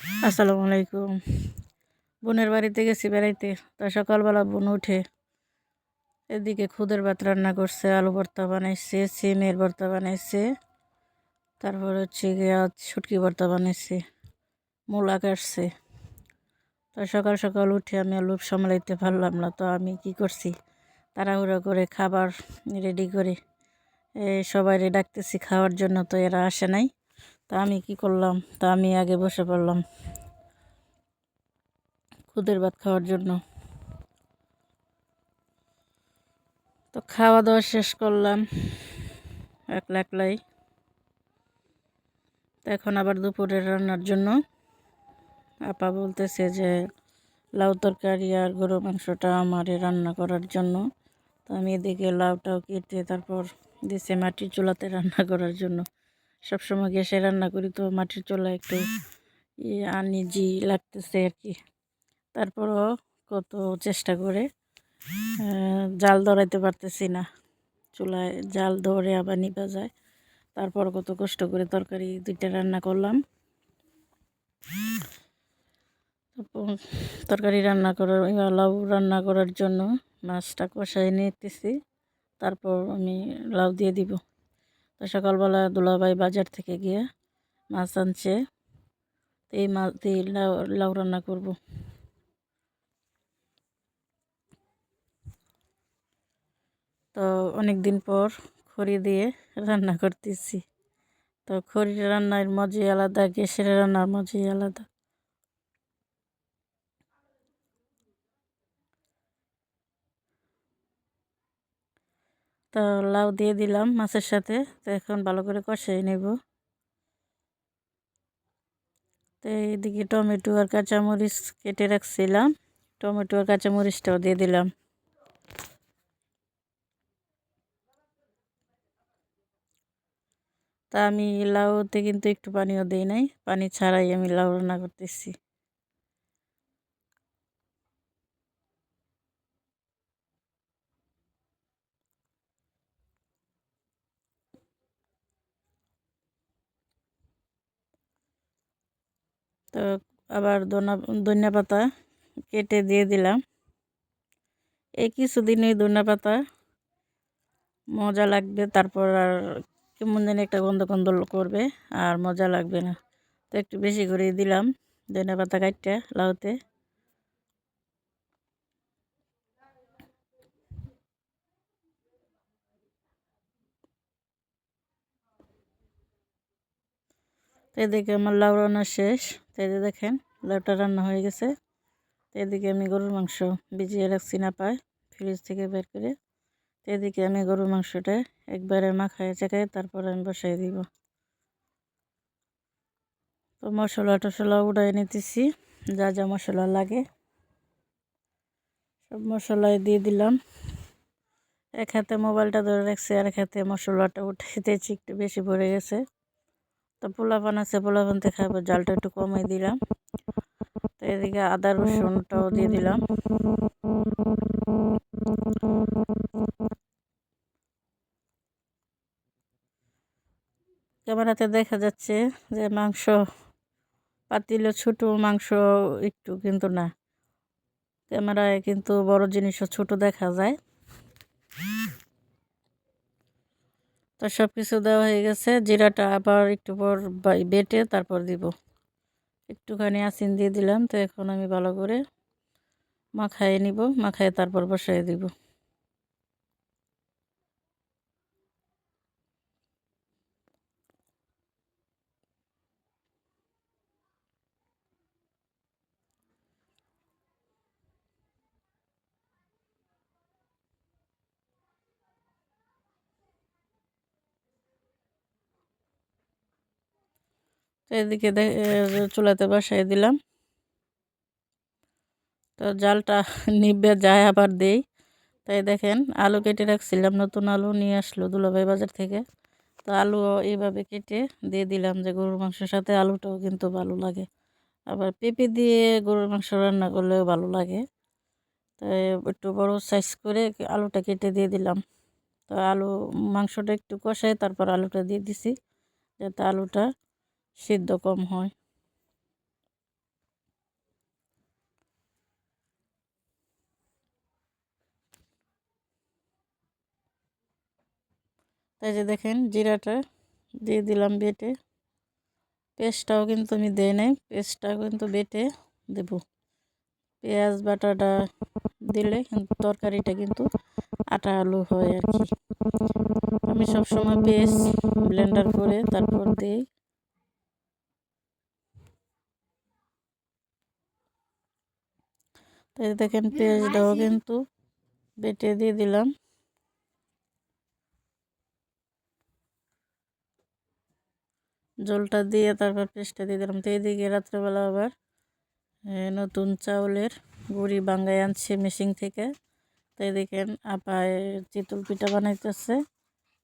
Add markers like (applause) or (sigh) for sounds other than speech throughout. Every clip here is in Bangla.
আসসালামু আলাইকুম। বোনের বাড়িতে গেছি বেড়াইতে, তা সকালবেলা বোন উঠে এদিকে খুদের ভাত রান্না করছে, আলু ভর্তা বানাইছে, সিমের ভর্তা বানাইছে, তারপর হচ্ছে গিয়ে ছুটকি ভর্তা বানাইছে, মূলা কাটছে তো সকাল সকাল উঠে আমি আলু সামলাইতে পারলাম না, তো আমি কি করছি? তাড়াহুড়া করে খাবার রেডি করে সবাই ডাকতেছি, খাওয়ার জন্য তো এরা আসে নাই। তা আমি কি করলাম? তা আমি আগে বসে পড়লাম খুদের ভাত খাওয়ার জন্য। তো খাওয়া দাওয়া শেষ করলাম, একলা একলাই। তো এখন আবার দুপুরের রান্নার জন্য। আপা বলতেছে যে, লাউ তরকারি আর গরু মাংসটা আমারে রান্না করার জন্য। তো আমি এদিকে লাউটাও কেটে তারপর দিছে মাটির চুলাতে রান্না করার জন্য। সবসময় গ্যাসে রান্না করি তো মাটির চুলা একটু আনিজি লাগতেছে আর কি। তারপরও কত চেষ্টা করে জাল ধরাইতে পারতেছি না। চুলায় জাল ধরে আবার নিবা যায়। তারপর কত কষ্ট করে তরকারি দুইটা রান্না করলাম। তরকারি রান্না করার লাউ রান্না করার জন্য মাছটা কষাই নিতেছি। তারপর আমি লাউ দিয়ে দিব। তো সকালবেলা দুলাভাই বাজার থেকে গিয়ে মাছ আনছে। এই মাছ দিয়ে লাউ লাউ রান্না করব। তো অনেক দিন পর খড়ি দিয়ে রান্না করতেছি। তো খড়ির রান্নার মজাই আলাদা, গ্যাসের রান্নার মজাই আলাদা। তো লাউ দিয়ে দিলাম মাছের সাথে। তো এখন ভালো করে কষাই নেব। তো এইদিকে টমেটো আর কাঁচামরিচ কেটে রাখছিলাম। টমেটো আর কাঁচামরিচটাও দিয়ে দিলাম। তা আমি লাউতে কিন্তু একটু পানিও দিই নাই। পানি ছাড়াই আমি লাউ রান্না করতেছি। তো আবার ধনা, ধনিয়া পাতা কেটে দিয়ে দিলাম। এই কিছুদিন ওই ধনিয়া পাতা মজা লাগবে, তারপর আর কেমন যেন একটা গন্ধ গন্ধ করবে, আর মজা লাগবে না। তো একটু বেশি করে দিলাম ধনিয়া পাতা কাটটা লাউতে। এদিকে আমার লাউ রান্না শেষ। তো এই দেখেন, লাউটা রান্না হয়ে গেছে। এদিকে আমি গরুর মাংস ভিজিয়ে রাখছি না পায় ফ্রিজ থেকে বের করে। এদিকে আমি গরুর মাংসটা একবারে মাখায় চেকায় তারপর আমি বসাই দিব। তো মশলা টশলা উড়াই নিতেছি, যা যা মশলা লাগে। সব মশলাই দিয়ে দিলাম। এক হাতে মোবাইলটা ধরে রাখছি আর এক হাতে মশলাটা উঠাইতেছি, একটু বেশি ভরে গেছে। তো পোলাপান আছে পোলাপানতে খাব জালটা একটু কমাই দিলাম। তো এদিকে আদা রসুনটাও দিয়ে দিলাম। ক্যামেরাতে দেখা যাচ্ছে যে মাংস পাতিলে ছোট, মাংস একটু কিন্তু না। ক্যামেরায় কিন্তু বড় জিনিসও ছোট দেখা যায়। তো সব কিছু দেওয়া হয়ে গেছে। জিরাটা আবার একটু পর বেটে তারপর দিব। একটুখানি আসিন দিয়ে দিলাম। তো এখন আমি ভালো করে মাখায় নিব। মাখায় তারপর বসাই দিব। তো এদিকে চুলাতে বসাই দিলাম। তো জালটা (laughs) নিবে যায় আবার দেই। তাই দেখেন আলু কেটে রাখছিলাম, নতুন আলু নিয়ে আসলো দুলাভাই বাজার থেকে। তো আলু এইভাবে কেটে দিয়ে দিলাম যে গরুর মাংসের সাথে আলুটাও কিন্তু ভালো লাগে। আবার পেঁপে দিয়ে গরুর মাংস রান্না করলেও ভালো লাগে। তাই একটু বড় সাইজ করে আলুটা কেটে দিয়ে দিলাম। তো আলু মাংসটা একটু কষাই তারপর আলুটা দিয়ে দিছি, যাতে আলুটা সিদ্ধ কম হয়। তাই যে দেখেন জিরাটা দিয়ে দিলাম বেটে। পেস্টটাও কিন্তু আমি দিই নাই পেস্টটা কিন্তু বেটে দেব। পেঁয়াজ বাটাটা দিলে কিন্তু তরকারিটা কিন্তু আটা আলু হয় আর কি। আমি সবসময় পেস্ট ব্লেন্ডার করে তারপর দিই। তাই দেখেন পেঁয়াজটাও কিন্তু বেটে দিয়ে দিলাম। জলটা দিয়ে তারপর পেস্টটা দিয়ে দিলাম। তো এইদিকে রাত্রেবেলা আবার নতুন চাউলের গুড়ি বাঙ্গাই আনছে মেশিন থেকে। তাই দেখেন আপায় চিতল পিঠা বানাইতেছে।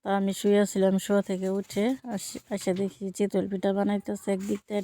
তা আমি শুয়েছিলাম শোয়া থেকে উঠে আসি দেখি চিতল পিঠা বানাইতেছে একদিক দিয়ে